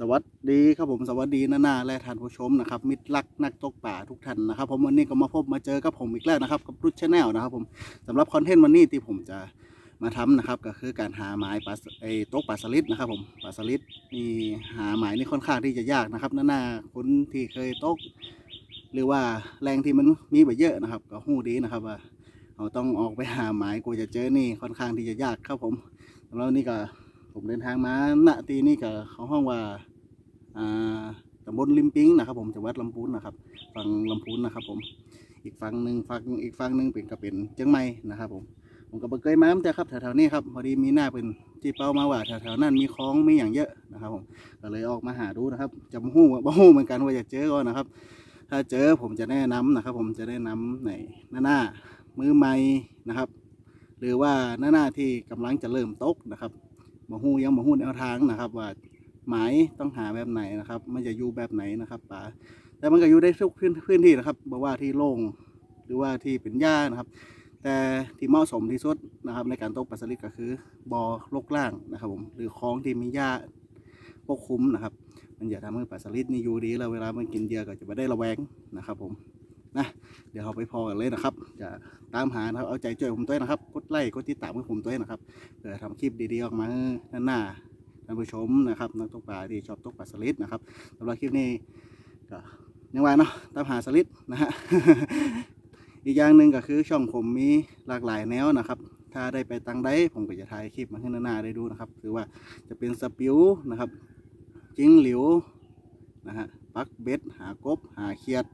สวัสดีครับผมสวัสดีนานาและท่านผู้ชมนะครับมิตรรักนักตกป่าทุกท่านนะครับ ผมวันนี้ก็มาพบมาเจอกับผมอีกแล้วนะครับกับรุชาแนลนะครับ ผมสำหรับคอนเทนต์วันนี้ที่ผมจะมาทำนะครับ ก็คือการหาหมายปลาไอ้ตกปลาสลิดนะครับ ผมปลาสลิดนี่หาหมายนี่ค่อนข้างที่จะยากนะครับนานาคนที่เคยตก หรือว่าแรงที่มันมีไปเยอะนะครับ ก็หู้ดีนะครับว่าเราต้องออกไปหาหมายกว่าจะเจอนี่ค่อนข้างที่จะยากครับผมสำหรับวันนี้ก็ ผมเดินทางมาณตีนี่ก็เขาห้องว่าตำบลลิมปิงนะครับผมจังหวัดลำพูนนะครับ ฝั่งลำพูนนะครับ ผม อีกฝั่งหนึ่งฝั่งอีกฝั่งหนึ่งเป็นก็เป็นเชียงใหม่นะครับ ผม ผมก็บ่เคยมาแต่ครับแถวๆนี้ครับพอดีมีหน้าเป็นที่เป้ามาว่าแถวๆนั้นมีคลองมีอย่างเยอะนะครับ ผมก็เลยออกมาหาดูนะครับจะบ่ฮู้บ่ฮู้เหมือนกันว่าจะเจอก่อนนะครับ ถ้าเจอผมจะแนะนำนะครับ ผมจะแนะนำในหน้าหน้ามือใหม่นะครับ หรือว่าหน้าหน้าที่กำลังจะเริ่มตกนะครับ มาหูยังมาหูแนวทางนะครับ ว่าหมายต้องหาแบบไหนนะครับ มันจะอยู่แบบไหนนะครับป่าแต่มันก็อยู่ได้ทุกพื้นพื้นที่นะครับบอกว่าที่โล่งหรือว่าที่เป็นหญ้านะครับ แต่ที่เหมาะสมที่สุดนะครับ ในการตกปลาสลิดก็คือบ่อลกล่างนะครับผมหรือคลองที่มีหญ้าปกคลุมนะครับ มันจะทำให้ปลาสลิดนี่อยู่ดีแล้วเวลามันกินเหยื่อก็จะไม่ได้ระแวงนะครับผม เดี๋ยวเราไปพอกันเลยนะครับ จะตามหานะครับเอาใจช่วยผมด้วยนะครับ กดไลค์กดติดตามให้ผมด้วยนะครับเพื่อทำคลิปดีๆออกมาให้หน้าท่านผู้ชมนะครับนักตกปลาที่ชอบตกปลาสลิดนะครับสำหรับคลิปนี้ก็ยังไงเนาะตามหาสลิดนะฮะอีกอย่างหนึ่งก็คือช่องผมมีหลากหลายแนวนะครับ ถ้าได้ไปตังได้ผมก็จะถ่ายคลิปมาให้หน้าๆได้ดูนะครับคือว่าจะเป็นสปิวนะครับ จิ้งหลิวนะฮะปักเบ็ดหากบหาเขียด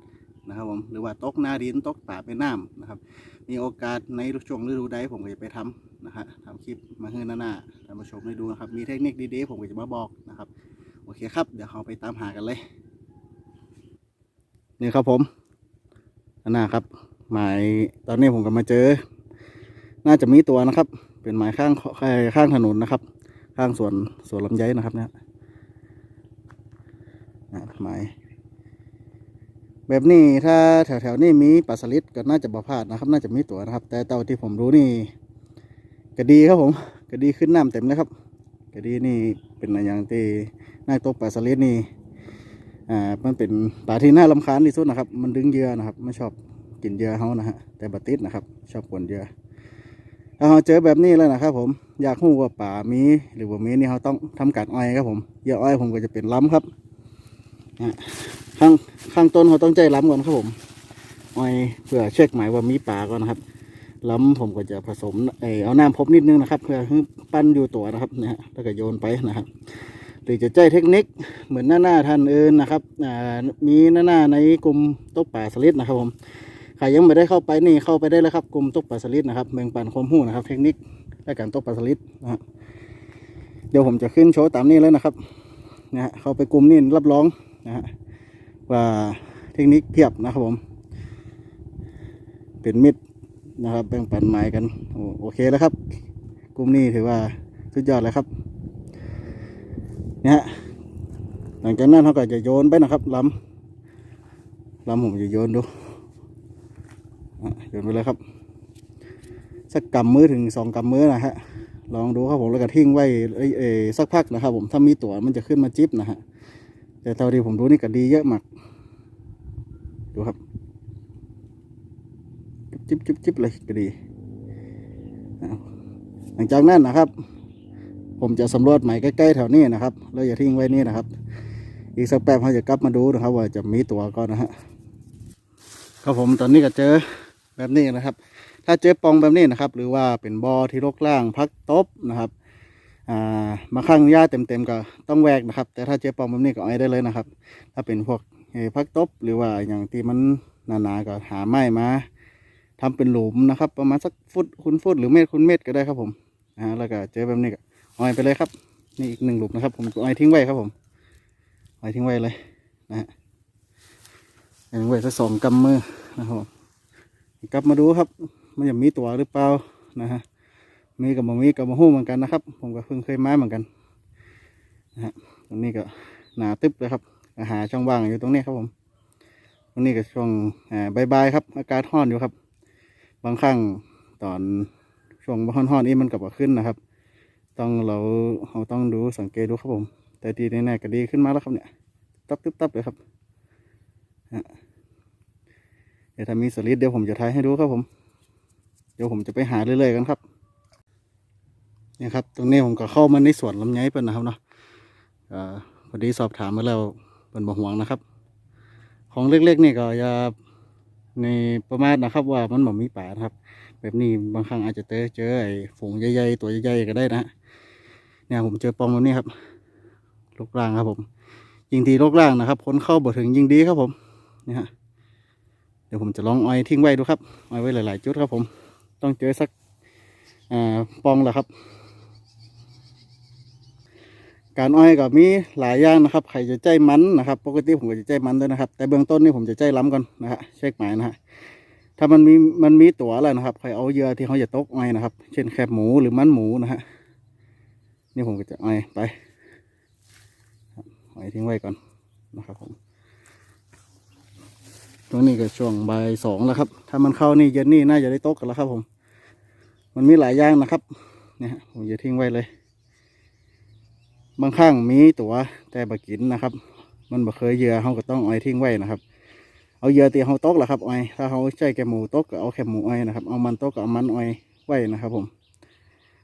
นะครับผมหรือว่าตกหน้าดินตกป่าไปน้ำนะครับ มีโอกาสในช่วงฤดูใดผมก็จะไปทำนะฮะทำคลิปมาให้หน้าๆท่านผู้ชมได้ดูนะครับ มีเทคนิคดีๆผมก็จะมาบอกนะครับ โอเคครับ เดี๋ยวเราไปตามหากันเลยนี่ครับผมหน้าครับ หมายตอนนี้ผมก็มาเจอ น่าจะมีตัวนะครับ เป็นหมายข้างข้างถนนนะครับ ข้างสวนสวนลำไยนะครับเนี่ยนะหมาย แบบนี้ถ้าแถวๆนี้มีปลาสลิดก็น่าจะบ่พลาดนะครับ น่าจะมีตัวนะครับ แต่เต่าที่ผมรู้นี่กระดีครับผมกระดีขึ้นน้ำเต็มเลยครับกระดีนี่เป็นอะไรอย่างที่น่าตกปลาสลิดนี่อ่ามันเป็นปลาที่น่ารำคาญที่สุดนะครับ มันดึงเยื่อนะครับไม่ชอบกินเยื่อเขานะฮะแต่บัติดนะครับ ชอบกวนเยื่อเราเจอแบบนี้แล้วนะครับ ผมอยากรู้ว่าป่ามีหรือว่ามีนี่เขาต้องทำการอ้อยครับผมเยื่ออ้อยผมก็จะเป็นล้ำครับอะ ข้างข้างต้นเขาต้องใจล้ำก่อนครับผมอ้อยเพื่อเช็คหมายว่ามีปลาก่อนนะครับ ล้ำผมก็จะผสมเออเอาน้ำพบนิดนึงนะครับ เพื่อปั้นอยู่ตัวนะครับนะฮะแล้วก็โยนไปนะครับ หรือจะใจเทคนิคเหมือนหน้าหน้าท่านอื่นนะครับอ่ามีหน้าหน้าในกลุ่มตกป่าสลิดนะครับผมใครยังไม่ได้เข้าไปนี่เข้าไปได้เลยครับกลุ่มตกป่าสลิดนะครับแบ่งปันความรู้นะครับ เทคนิคและการตกป่าสลิดนะฮะเดี๋ยวผมจะขึ้นโชว์ตามนี้เลยนะครับนะฮะเข้าไปกลุ่มนี่รับรองนะฮะ ว่าเทคนิคเพียบนะครับผม เป็นมิตรนะครับแบ่งปันไม้กันโอโอเคแล้วครับ กลุ่มนี้ถือว่าสุดยอดเลยครับเนี่ยฮะหลังจากนั้นเขาก็จะโยนไปนะครับลำลำผมจะโยนดูโยนไปเลยครับ สักกำมือถึงสองกำมือนะฮะลองดูครับผมแล้วก็ทิ้งไว้เอ้ยสักพักนะครับผมถ้ามีตัวมันจะขึ้นมาจิ๊บนะฮะ แต่เท่าที่ผมดูนี่ก็ดีเยอะมากดูครับจิ๊บจิบจิบเลยก็ดี หลังจากนั้นนะครับ ผมจะสำรวจใหม่ใกล้ๆแถวนี้นะครับแล้วอย่าทิ้งไว้นี่นะครับ อีกสักแป๊บเราจะกลับมาดูนะครับ ว่าจะมีตัวก่อนนะฮะครับผมตอนนี้ก็เจอแบบนี้นะครับ ถ้าเจอปองแบบนี้นะครับ หรือว่าเป็นบอที่รกล่างพักตบนะครับ อ่ามาข้างหญ้าเต็มๆก็ต้องแวกนะครับ แต่ถ้าเจอปองแบบนี้ก็เอาไว้ได้เลยนะครับ ถ้าเป็นพวกพักตบหรือว่าอย่างที่มันหนาๆก็หาไม้มาทำเป็นหลุมนะครับ ประมาณสักฟุตคูณฟุตหรือเมตรคูณเมตรก็ได้ครับผมอ่าแล้วก็เจอแบบนี้ก็เอาไว้ไปเลยครับ นี่อีกหนึ่งหลุมนะครับ ผมเอาไว้ทิ้งไว้ครับผมเอาไว้ทิ้งไว้เลยนะฮะเอาไว้สักสองกำมือนะครับกลับมาดูครับ มันจะมีตัวหรือเปล่านะฮะ มีกับบ่มีกับบ่ฮู้เหมือนกันนะครับ ผมก็เพิ่งเคยมาเหมือนกันนะฮะตรงนี้ก็หนาตึ๊บเลยครับอาหาช่องว่างอยู่ตรงนี้ครับผม ตรงนี้ก็ช่วงอ่าบายๆครับ อากาศร้อนอยู่ครับ บางครั้งตอนช่วงร้อนๆนี้มันกลับมาขึ้นนะครับ ต้องเราเราต้องดูสังเกตดูครับผม แต่ดีแน่ๆก็ดีขึ้นมาแล้วครับเนี่ยตับตึ๊บตับเลยครับเดี๋ยวถ้ามีสลิดเดี๋ยวผมจะถ่ายให้ดูครับผม เดี๋ยวผมจะไปหาเรื่อยๆกันครับ นี่ยครับ ตรงนี้ผมก็เข้ามาในสวนลำไยเป็นนะครับเนาะพอดีสอบถามมาแล้วเป็นบ่ห่วงนะครับ ของเล็กๆนี่ก็อย่าในประมาทนะครับ ว่ามันบ่มีป่านะครับ แบบนี้บางครั้งอาจจะเจอเจอไอ้ฝูงใหญ่ๆตัวใหญ่ๆก็ได้นะฮะเนี่ยผมเจอปองแบบนี้ครับลกล่างครับผม ยิงทีลกล่างนะครับคนเข้าบ่ถึงยิงดีครับผมนี่ฮะเดี๋ยวผมจะลองอ้อยทิ้งไว้ดูครับอ้อยไว้หลาย ๆ จุดครับผม ต้องเจอสักอ่าปองแหละครับ การอ้อยก็มีหลายอย่างนะครับใครจะใจมันนะครับ ปกติผมก็จะใจมันด้วยนะครับ แต่เบื้องต้นนี่ผมจะใจล้ำก่อนนะฮะเช็คหมายนะฮะถ้ามันมีมันมีตัวแล้วนะครับใครเอาเยื่อที่เขาจะตกอ้อยนะครับ เช่นแคบหมูหรือมันหมูนะฮะนี่ผมก็จะอ้อยไปอ้อยทิ้งไว้ก่อนนะครับผมตรงนี้ก็ช่วงบ่ายสองแล้วครับ ถ้ามันเข้านี่เย็นนี่น่าจะได้ตกกันแล้วครับผม มันมีหลายอย่างนะครับเนี่ยผมจะทิ้งไว้เลย บางครั้งมีตัวแต่บกินนะครับ มันบ่เคยเหยื่อเขาก็ต้องอาไว้ทิ้งไว้นะครับ เอาเหยื่อตีเขาตกแหละครับอ้อยถ้าเขาใช้แกหมูตกก็เอาแคบหมูอ้อยนะครับเอามันตกก็เอามันอ้อยไว้นะครับผม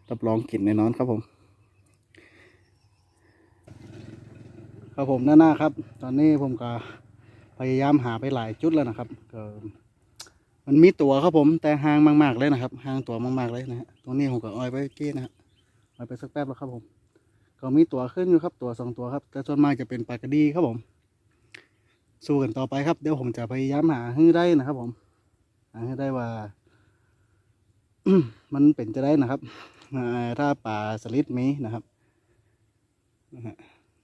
รับรองกลิ่นแน่นอนครับผม ครับผมหน้าหน้าครับ ตอนนี้ผมก็พยายามหาไปหลายจุดแล้วนะครับก็มันมีตัวครับผมแต่ห่างมาก ๆ เลยนะครับห่างตัวมากๆเลยนะฮะตรงนี้ผมก็อ้อยไปเกี้นะฮะอ้อยไปสักแป๊บแล้วครับผม ก็มีตัวขึ้นอยู่ครับตัวสองตัวครับ แต่ส่วนมากจะเป็นปลากระดีครับผม สู้กันต่อไปครับ เดี๋ยวผมจะพยายามหาให้ได้นะครับผม หาให้ได้ว่า มันเป็นจะได้นะครับถ้าป่าสลิดมีนะครับ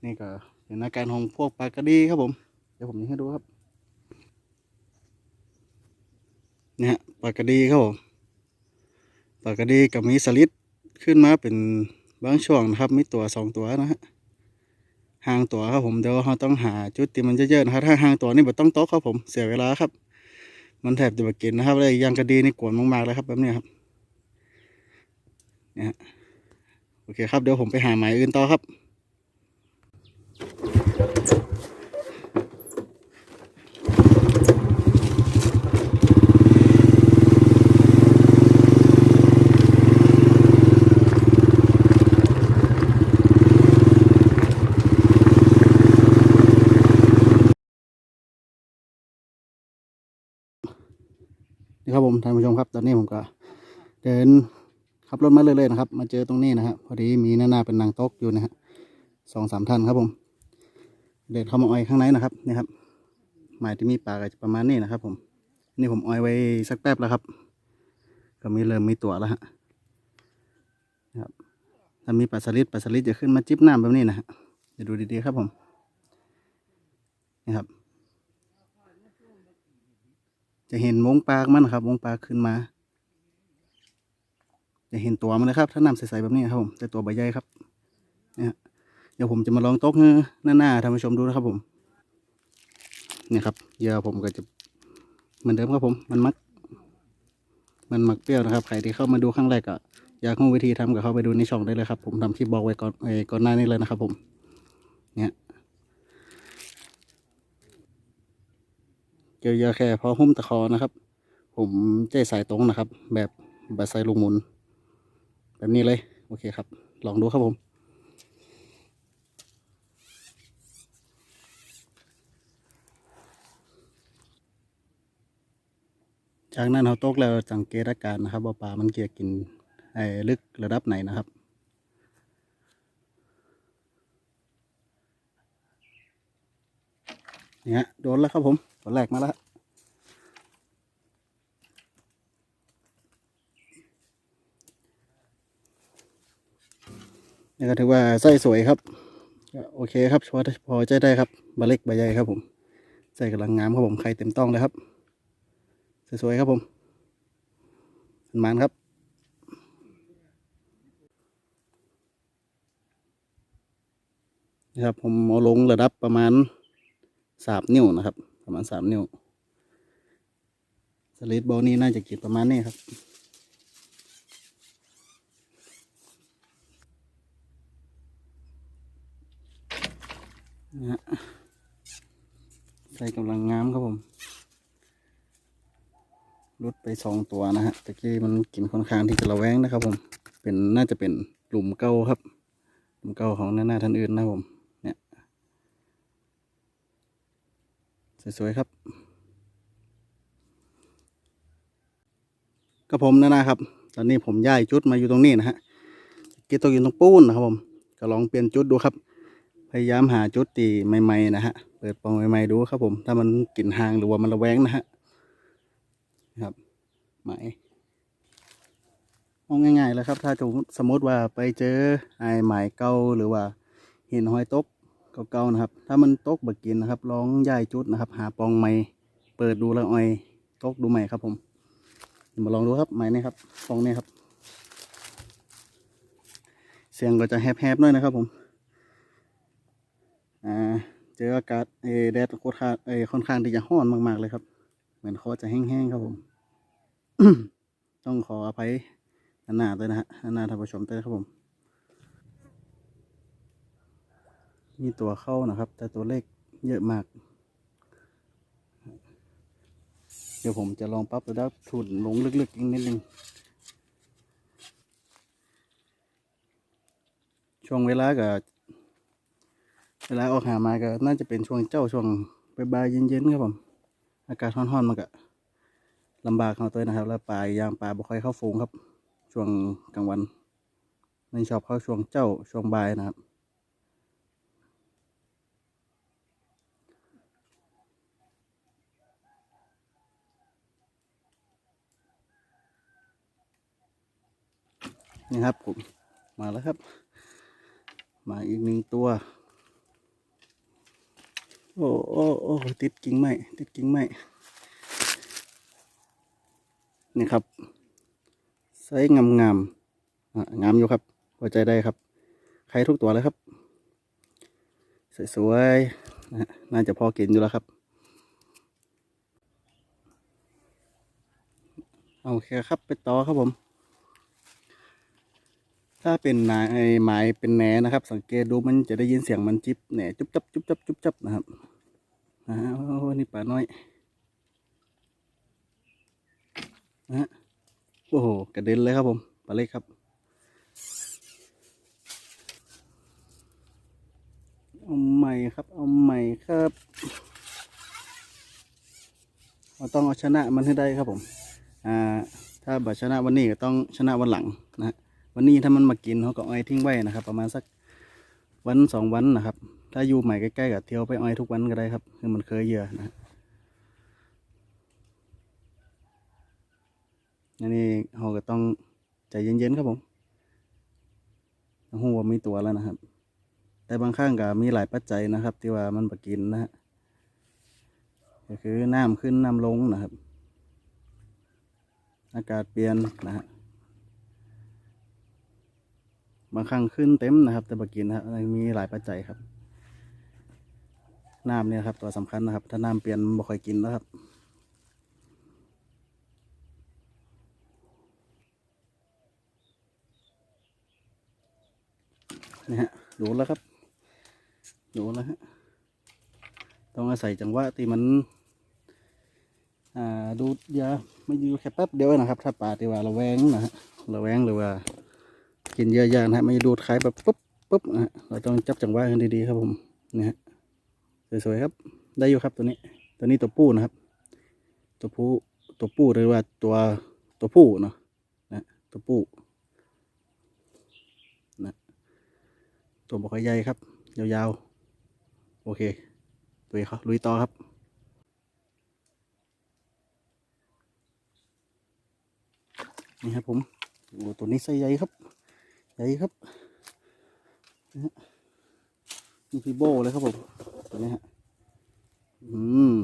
นี่ก็เป็นอาการของพวกปลากระดีครับผม เดี๋ยวผมยิงให้ดูครับนี่ฮะปลากระดีครับผมปลากระดีกับมีสลิดขึ้นมาเป็น บางช่วงนะครับมีตัวสองตัวนะฮะห่างตัวครับผมเดี๋ยวเราต้องหาจุดที่มันเยอะๆนะครับถ้าห่างตัวนี่แบบต้องโต๊ะครับผมเสียเวลาครับ มันแถบจะมากินนะครับเลยยางกระดีนี่กวนมากๆเลยครับแบบนี้ครับเนี่ยโอเคครับเดี๋ยวผมไปหาหมายอื่นต่อครับ ครับผมท่านผู้ชมครับ ตอนนี้ผมก็ เดินขับรถมาเรื่อยๆนะครับ มาเจอตรงนี้นะครับพอดีมีหน้าหน้าเป็นนางโต๊กอยู่นะฮะสองสามท่านครับผม เดินเข้ามาอ้อยข้างในนะครับนี่ครับหมายที่มีปลาก็จะประมาณนี้นะครับ ผม นี่ผมอ้อยไว้สักแป๊บแล้วครับ ก็มีเริ่มมีตัวแล้วฮะนะครับถ้ามีปลาสลิดปลาสลิดจะขึ้นมาจิบน้ำแบบนี้นะฮะเดี๋ยวดูดีๆครับผมนี่ครับ จะเห็นวงปลามันครับวงปลาขึ้นมา จะเห็นตัวมันเลยครับ ถ้าน้ำใสๆแบบนี้ครับผมแต่ตัวใบใหญ่ครับเนี่ยฮะเดี๋ยวผมจะมาลองตกหน้าหน้าๆท่านผู้ชมดูนะครับผมเนี่ยครับเยื่อผมก็จะเหมือนเดิมครับผมมันมัก มันมักเปรี้ยวนะครับใครที่เข้ามาดูครั้งแรกก็อยากรู้วิธีทำก็เข้าไปดูในช่องได้เลยครับ ผมทำคลิปบอกไว้ก่อนไอ้ก่อนหน้านี้เลยนะครับ ผม เนี่ย เกี่ยวเยอะแค่พอหุ้มตะคอนะครับ ผมใจสายตรงนะครับ แบบแบบใส่ลูกหมุน แบบนี้เลย โอเคครับ ลองดูครับผมจากนั้นเราตกแล้วสังเกตอาการนะครับว่าปลามันเกี่ยกินไอ้ลึกระดับไหนนะครับ เนี่ยโดนแล้วครับผมตัวแรกมาแล้วนี่ก็ถือว่าไส้สวยครับโอเคครับพอพอใจได้ครับใบเล็กใบใหญ่ครับผมใส่กำลังงามครับผมไข่เต็มต้องเลยครับ สวยๆครับผมมันครับนะครับผมเอาลงระดับประมาณ สามนิ้วนะครับ ประมาณสามนิ้วสลิดบอลนี่น่าจะกินประมาณนี้ครับนะใส่กำลังงามครับผมรุดไปสองตัวนะฮะตะกี้มันกินค่อนข้างที่จะระแวงนะครับผม เป็นน่าจะเป็นหลุมเก่าครับหลุมเก่าของหน้าหน้าท่านอื่นนะครับผม เนี่ย สวยๆครับกับผมนะนะครับ ตอนนี้ผมย้ายจุดมาอยู่ตรงนี้นะฮะกีตกอยู่ตรงปูนนะครับผม ก็ลองเปลี่ยนจุดดูครับ พยายามหาจุดตีใหม่ๆนะฮะ เปิดปองใหม่ๆดูครับผม ถ้ามันกลิ่นห่างหรือว่ามันระแวงนะฮะครับหมายมองง่ายๆเลยครับ ถ้าสมมติว่าไปเจอไอ้หมายเก่าหรือว่าหินหอยตก เก่าๆนะครับ ถ้ามันตกบักกินนะครับลองย้ายจุดนะครับ หาปองใหม่เปิดดูแล้วอ้อยตกดูใหม่ครับผมมาลองดูครับไม้นี่ครับฟองนี่ครับ เสียงก็จะแหบๆหน่อยนะครับผมอ่าเจออากาศเอแดดโคตรข้างเอค่อนข้างที่จะร้อนมากๆเลยครับ เหมือนคอจะแห้งๆครับผม ต้องขออภัยหน้าด้วยนะฮะหน้าท่านผู้ชมด้วยครับผม มีตัวเข้านะครับ แต่ตัวเลขเยอะมาก เดี๋ยวผมจะลองปรับระดับทุนลงลึกๆอีกนิดนึง ช่วงเวลาก็เวลาออกหามาก็น่าจะเป็นช่วงเจ้าช่วงบ่ายเย็นๆครับผม อากาศร้อนๆมันก็ลำบากเขาตัวนะครับ แล้วปลายยางปลาบ่ค่อยเข้าฝูงครับ ช่วงกลางวันไม่ชอบเข้าช่วงเจ้าช่วงบ่ายนะครับ นี่ครับผมมาแล้วครับ มาอีกหนึ่งตัว โอ้โอ้โอ้ติดกิ่งไม้ติดกิ่งไม้นี่ครับไซส์งามงามงามอยู่ครับพอใจได้ครับ ใครทุกตัวเลยครับ สวยๆน่าจะพอกินอยู่แล้วครับโอเคครับ ไปต่อครับผม ถ้าเป็นนไม้เป็นแหนนะครับ สังเกตดูมันจะได้ยินเสียงมันจิบแหนจุบจับจุบจับจุบจับนะครับอ่าโอ้โหนี่ปลาน้อยนะฮะโอ้โหกระเด็นเลยครับผมปลาเล็กครับเอาใหม่ครับ เอาใหม่ครับเราต้องเอาชนะมันให้ได้ครับผม อ่า ถ้าบัชนะวันนี้ก็ต้องชนะวันหลังนะฮะ วันนี้ถ้ามันมากินเขาก็อ้อยทิ้งไว้นะครับ ประมาณสักวันสองวันนะครับ ถ้าอยู่ใหม่ใกล้ๆกับเที่ยวไปอ้อยทุกวันก็ได้ครับคือมันเคยเยอะฮะอันนี้เราก็ต้องใจเย็นๆครับผมหูว่ามีตัวแล้วนะครับ แต่บางครั้งก็มีหลายปัจจัยนะครับ ที่ว่ามันมากินนะฮะก็คือน้ำขึ้นน้ำลงนะครับ อากาศเปลี่ยนนะฮะ บางครั้งขึ้นเต็มนะครับ แต่บกินนะครับมีหลายปัจจัยครับน้ำเนี่ยครับตัวสำคัญนะครับ ถ้าน้ำเปลี่ยนบ่ค่อยกินแล้วครับนี่ฮะดูแล้วครับดูแล้วฮะต้องอาศัยจังหวะที่มัน อ่าดูดยาไม่อยู่แค่แป๊บเดียวนะครับ ถ้าปลาที่ว่าระแวงนะฮะระแวงหรือว่า กินเยอะๆนะฮะไม่ดูดขายแบบปุ๊บปุ๊บนะฮะเราต้องจับจังหวะกันดีๆครับผมนี่ฮะสวยๆครับได้อยู่ครับตัวนี้ ตัวนี้ตัวผู้นะครับ ตัวผู้ตัวผู้หรือว่าตัวตัวผู้เนาะนะตัวผู้นะตัวบกใหญ่ครับ ยาวๆ โอเคลุยครับลุยต่อครับนี่ครับผมโอ้ตัวนี้ไซส์ใหญ่ครับ ใหญ่ครับนะฮะนี่พี่โบเลยครับผมตัวนี้ฮะอืม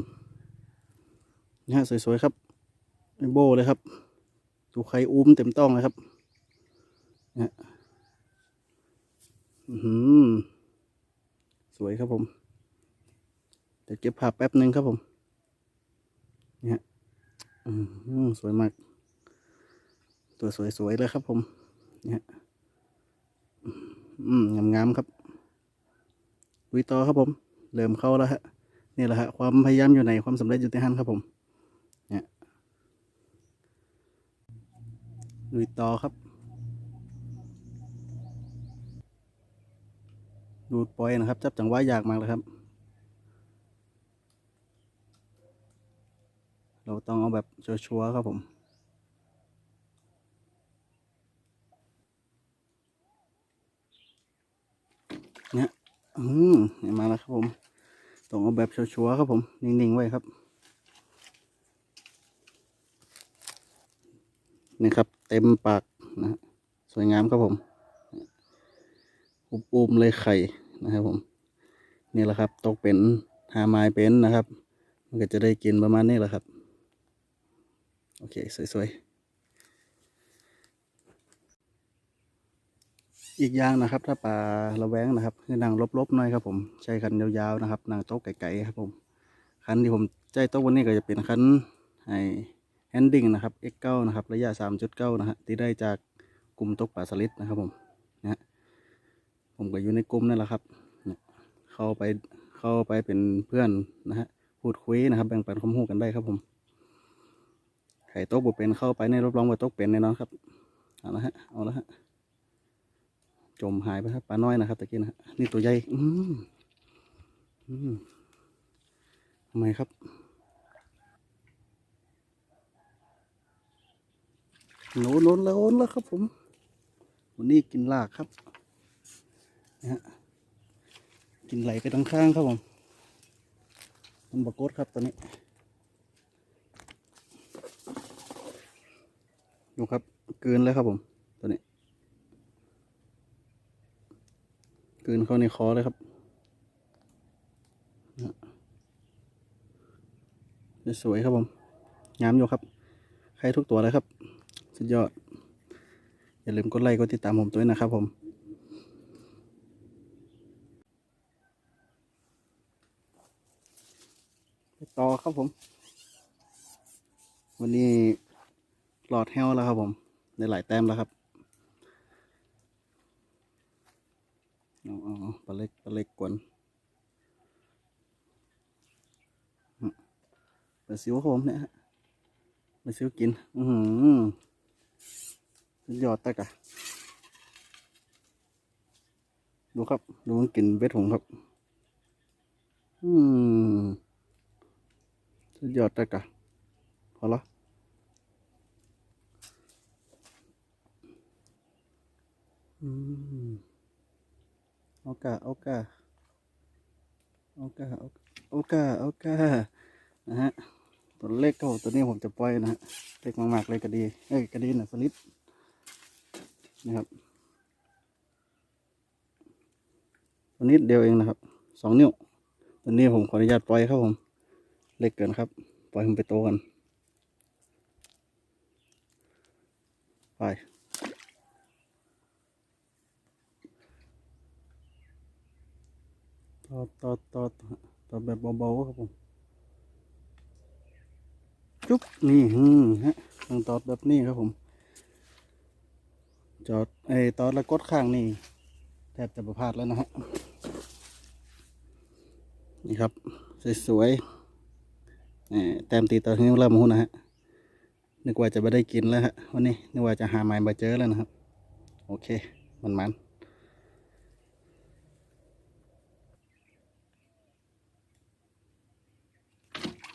นี่ฮะสวยๆครับพี่โบเลยครับดูไข่อุ้มเต็มต้องเลยครับนะฮะอืมสวยครับผมเดี๋ยวเก็บภาพแป๊บหนึ่งครับผมนี่ฮะอืมสวยมาก ตัวสวยๆเลยครับผมนี่ฮะ อืมงามๆครับลุยต่อครับผมเริ่มเข้าแล้วฮะนี่แหละฮะความพยายามอยู่ในความสำเร็จอยู่ที่หันครับผมเนี่ยลุยต่อครับ ดูดปล่อยนะครับ จับจังหวะยากมากเลยครับ เราต้องเอาแบบชัวร์ๆครับผม เนี่ยอืมมาแล้วครับผมต้องเอาแบบชัวร์ๆครับผม นิ่งๆ ไว้ครับนี่ครับ เต็มปากนะฮะสวยงามครับผม อุบๆเลยไข่นะครับผม นี่แหละครับตกเป็นหาไม้เป็นนะครับ มันก็จะได้กินประมาณนี้แหละครับ โอเค สวยๆ อีกอย่างนะครับ ถ้าปลาระแวงนะครับคือนั่งลบๆหน่อยครับผมใช้คันยาวๆนะครับนั่งโต๊ะไก่ๆครับผมคันที่ผมใจโต๊ะวันนี้ก็จะเป็นคันไอแฮนดิ้งนะครับ X9 นะครับระยะ 3.9 นะฮะที่ได้จากกลุ่มตกปลาสลิดนะครับผมนะฮะผมก็อยู่ในกลุ่มนั่นแหละครับเนี่ยเข้าไปเข้าไปเป็นเพื่อนนะฮะพูดคุยนะครับ แบ่งปันความรู้กันได้ครับผมไข่โต๊ะบุเป็นเข้าไปในรบรองว่าโต๊ะเป็นแน่นอนครับเอาละฮะเอาละฮะ จมหายไปครับปลาน้อยนะครับตะกี้นะนี่ตัวใหญ่อืมอืมทำไมครับ โน้นโน้นแล้วโน้นแล้วครับผมวันนี้กินลากครับนะฮะกินไหลไปทั้งข้างครับผมมันบกดครับตอนนี้ดูครับกลืนเลยครับผมตัวนี้ กลืนเข้าในคอเลยครับนะสวยครับผม งามอยู่ครับ ใครทุกตัวเลยครับ สุดยอด อย่าลืมกดไลค์กดติดตามผมด้วยนะครับผมไปต่อครับผม วันนี้หลอดแห้วแล้วครับผม ได้หลายแต้มแล้วครับ เอาเอาปลาเล็กปลาเล็กกวนอืมปลาซิวครับผมเนี่ยฮะปลาซิวกิน อือหือสุดยอดตะกะดูครับ ดูมันกินเบ็ดผมครับ อืมสุดยอดตะกะพอละอืม โอกาโอกาโอกาโอกาโอกานะฮะตัวเล็กก็ตัวนี้ผมจะปล่อยนะฮะเล็กมากๆเลยก็ดีเอ้ยก็ดีนะสลิดนะครับตัวนิดเดียวเองนะครับสองนิ้วตัวนี้ผมขออนุญาตปล่อยครับผม เล็กเกินครับ ปล่อยผมไปโตกันไป ตอดตอดตอดตอดแบบเบาๆครับผม จุ๊บนี่ฮึฮะต้องตอดแบบนี้ครับผม จอดไอ้ตอดแล้วกดข้างนี่แทบจะประพาดแล้วนะฮะ นี่ครับ สวยๆแต้มตีตอนิ้เริ่มหุ้นนะฮะ นึกว่าจะไม่ได้กินแล้วฮะวันนี้นึกว่าจะหาไม้มาเจอแล้วนะครับ โอเค มันมัน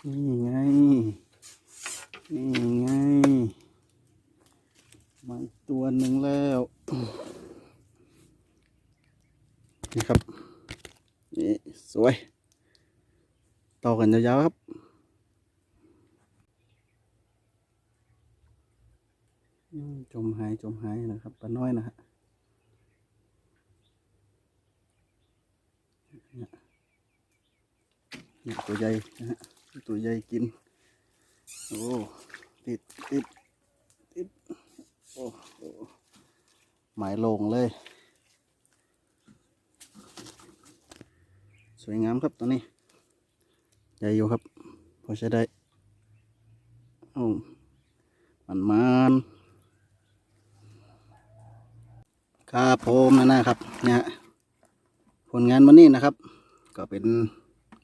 นี่ไง นี่ไง มาอีกตัวหนึ่งแล้ว นี่ครับ นี่ สวย ต่อกันยาวๆครับจมหาย จมหายนะครับปลาน้อยนะฮะตัวใหญ่นะฮะ ตัวใหญ่กิน โอ้ ติดติดติดโอ้โหหมายลงเลย สวยงามครับตัวนี้ ใหญ่อยู่ครับ พอใช้ได้โอ้มันมันครับผมนะนะครับ เนี่ยผลงานวันนี้นะครับ ก็เป็น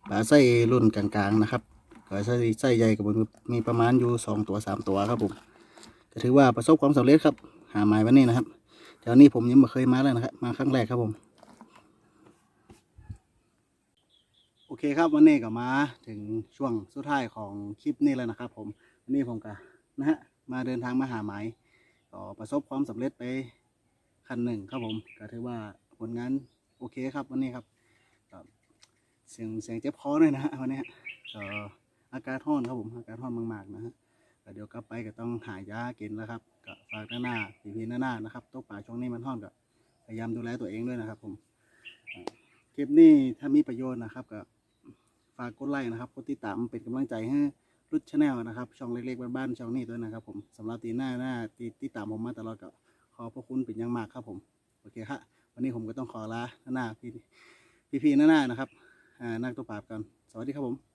ปลาไส้รุ่นกลางๆนะครับ ก็ไส้ไส้ใหญ่กับมีประมาณอยู่สองตัวสามตัวครับผมก็ถือว่าประสบความสำเร็จครับ หาหมายวันนี้นะครับแถวนี้ผมยังไม่เคยมาเลยนะครับ มาครั้งแรกครับผมโอเคครับวันนี้ก็มาถึงช่วงสุดท้ายของคลิปนี้แล้วนะครับผมวันนี้ผมก็นะฮะมาเดินทางมาหาหมายก็ประสบความสำเร็จไปคันหนึ่งครับผมก็ถือว่าผลงานโอเคครับวันนี้ครับเสียงเสียงเจ็บคอหน่อยนะฮะวันนี้ก็ อากาศร้อนครับผมอากาศร้อนมากๆนะฮะก็เดี๋ยวกลับไปก็ต้องหายากินแล้วครับก็ฝากหน้าหน้าพี่พีหน้าหน้านะครับตกป่าช่วงนี้มันร้อนก็พยายามดูแลตัวเองด้วยนะครับ ผมคลิปนี้ถ้ามีประโยชน์นะครับก็ฝากกดไลค์นะครับกดติดตามเป็นกำลังใจให้รุดชาแนลนะครับ ช่องเล็กๆบ้านๆช่องนี้ด้วยนะครับ ผมสำหรับตีหน้าหน้าตีติดตามผมมาตลอดก็ขอพระคุณเป็นอย่างมากครับผมโอเคครับวันนี้ผมก็ต้องขอลาหน้าพี่พี่ๆหน้าๆนะครับอ่านักตัวปราบกันสวัสดีครับผม